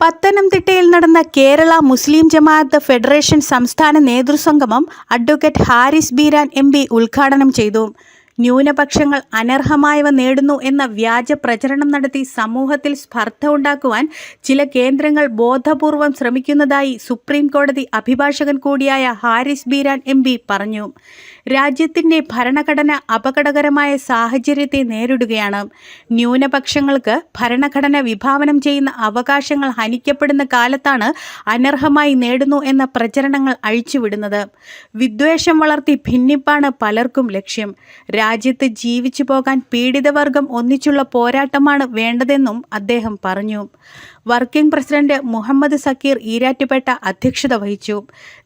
പത്തനംതിട്ടയിൽ നടന്ന കേരള മുസ്ലിം ജമാഅത്ത് ഫെഡറേഷൻ സംസ്ഥാന നേതൃസംഗമം അഡ്വക്കേറ്റ് ഹാരിസ് ബീരാൻ എം ഉദ്ഘാടനം ചെയ്തു. ന്യൂനപക്ഷങ്ങൾ അനർഹമായവ നേടുന്നു എന്ന വ്യാജ പ്രചരണം നടത്തി സമൂഹത്തിൽ സ്പർദ്ധ ഉണ്ടാക്കുവാൻ ചില കേന്ദ്രങ്ങൾ ബോധപൂർവം ശ്രമിക്കുന്നതായി സുപ്രീം കോടതി അഭിഭാഷകൻ കൂടിയായ ഹാരിസ് ബീരാൻ എം പറഞ്ഞു. രാജ്യത്തിന്റെ ഭരണഘടന അപകടകരമായ സാഹചര്യത്തെ നേരിടുകയാണ്. ന്യൂനപക്ഷങ്ങൾക്ക് ഭരണഘടന വിഭാവനം ചെയ്യുന്ന അവകാശങ്ങൾ ഹനിക്കപ്പെടുന്ന കാലത്താണ് അനർഹമായി നേടുന്നു എന്ന പ്രചരണങ്ങൾ അഴിച്ചുവിടുന്നത്. വിദ്വേഷം വളർത്തി ഭിന്നിപ്പാണ് പലർക്കും ലക്ഷ്യം. രാജ്യത്ത് ജീവിച്ചു പോകാൻ പീഡിതവർഗം ഒന്നിച്ചുള്ള പോരാട്ടമാണ് വേണ്ടതെന്നും അദ്ദേഹം പറഞ്ഞു. വർക്കിംഗ് പ്രസിഡന്റ് മുഹമ്മദ് സക്കീർ ഈരാറ്റുപേട്ട അധ്യക്ഷത വഹിച്ചു.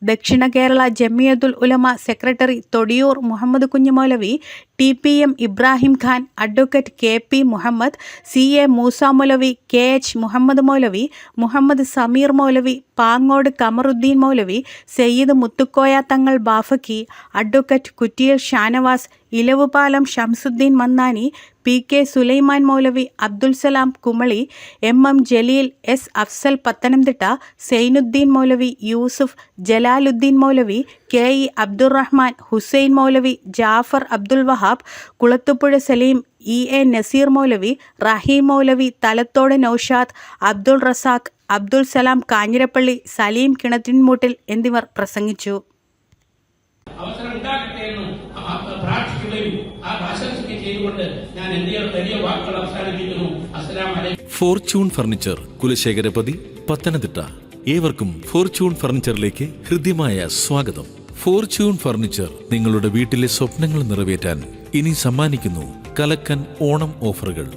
Dakshina Kerala Jamiyathul Ulama secretary Thodiyoor Muhammad Kunjumoulavi T P M Ibrahim Khan advocate K P Muhammad C A Moosa Maulavi K H Muhammad Maulavi Muhammad Sameer Maulavi Pangode Kamaruddin Maulavi Sayyid Muthukoya Thangal Bafaqi advocate Kuttiyal Shanavas Elavupalam Shamsuddin Mannani P K Sulaiman Maulavi Abdul Salam Kumily M M Jaleel S Afsal Pathanamthitta Zainuddin Maulavi Yusuf Jalaluddin Maulavi K E Abdurahman Hussain Maulavi Jafar Abdul Wahab Kulathupuzha Saleem E A Nazeer Maulavi Raheem Maulavi Thalathode Noushad Abdul Razak Abdul Salam Kanjirappally Saleem Kinattinmoottil എന്നിവർ പ്രസംഗിച്ചു. അവസരം ഉണ്ടാകട്ടെ എന്നും പ്രാർത്ഥിക്കുകയും ആ ആശംസിക്കുകയും ചെയ്തുകൊണ്ട് ഞാൻ എന്റെ വലിയ വാക്കുകൾ അവസാനിപ്പിക്കുന്നു. അസ്സലാം ഫോർച്യൂൺ ഫർണിച്ചർ കുലശേഖരപതി പത്തനംതിട്ട. ഏവർക്കും ഫോർച്യൂൺ ഫർണിച്ചറിലേക്ക് ഹൃദ്യമായ സ്വാഗതം. ഫോർച്യൂൺ ഫർണിച്ചർ നിങ്ങളുടെ വീട്ടിലെ സ്വപ്നങ്ങൾ നിറവേറ്റാൻ ഇനി സമ്മാനിക്കുന്നു കലക്കൻ ഓണം ഓഫറുകൾ.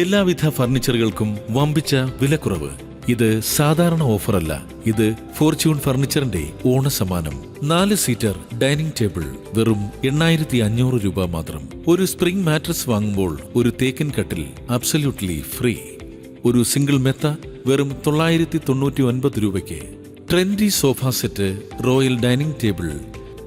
എല്ലാവിധ ഫർണിച്ചറുകൾക്കും വമ്പിച്ച വിലക്കുറവ്. ഇത് സാധാരണ ഓഫറല്ല. ഇത് ഫോർച്യൂൺ ഫർണിച്ചറിന്റെ ഓണസമ്മാനം. നാല് സീറ്റർ ഡൈനിങ് ടേബിൾ വെറും എണ്ണായിരത്തി അഞ്ഞൂറ് രൂപ മാത്രം. ഒരു സ്പ്രിംഗ് മാട്രസ് വാങ്ങുമ്പോൾ ഒരു തേക്കൻ കട്ടിൽ അബ്സല്യൂട്ട്ലി ഫ്രീ. ഒരു സിംഗിൾ മെത്ത വെറും തൊള്ളായിരത്തി തൊണ്ണൂറ്റി ഒൻപത് രൂപയ്ക്ക്. Trendy sofa set royal dining table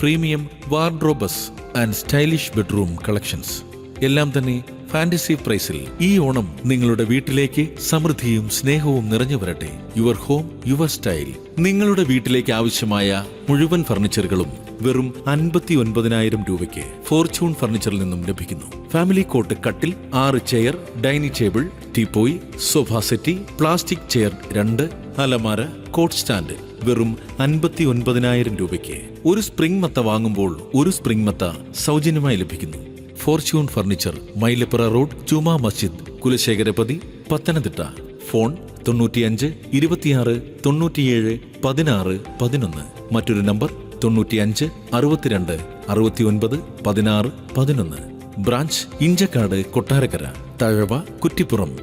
premium wardrobes and stylish bedroom collections. എല്ലാം തന്നെ ഫാന്റസി പ്രൈസിൽ ഈ ഓണം നിങ്ങളുടെ വീട്ടിലേക്ക് സമൃദ്ധിയും സ്നേഹവും നിറഞ്ഞു വരട്ടെ. Your home your style. നിങ്ങളുടെ വീട്ടിലേക്ക് ആവശ്യമായ മുഴുവൻ ഫർണിച്ചറുകളും വെറും അൻപത്തി ഒൻപതിനായിരം രൂപയ്ക്ക് ഫോർച്യൂൺ ഫർണിച്ചറിൽ നിന്നും ലഭിക്കുന്നു. ഫാമിലി കോട്ട് കട്ടിൽ ആറ് chair dining table teapoy sofa settee plastic chair രണ്ട് അലമാര കോട്ട് സ്റ്റാൻഡ് വെറും അൻപത്തി ഒൻപതിനായിരം രൂപയ്ക്ക്. ഒരു സ്പ്രിംഗ് മത്ത വാങ്ങുമ്പോൾ ഒരു സ്പ്രിംഗ് മത്ത സൗജന്യമായി ലഭിക്കുന്നു. Fortune furniture മൈലപ്പുറ road Juma Masjid Kulasekharapathy Pathanamthitta. Phone തൊണ്ണൂറ്റിയഞ്ച് ഇരുപത്തിയാറ് തൊണ്ണൂറ്റിയേഴ് പതിനാറ് പതിനൊന്ന്. മറ്റൊരു നമ്പർ തൊണ്ണൂറ്റിയഞ്ച് അറുപത്തിരണ്ട് അറുപത്തിയൊൻപത് പതിനാറ് പതിനൊന്ന്. ബ്രാഞ്ച് ഇഞ്ചക്കാട് കൊട്ടാരക്കര തഴവ കുറ്റിപ്പുറം.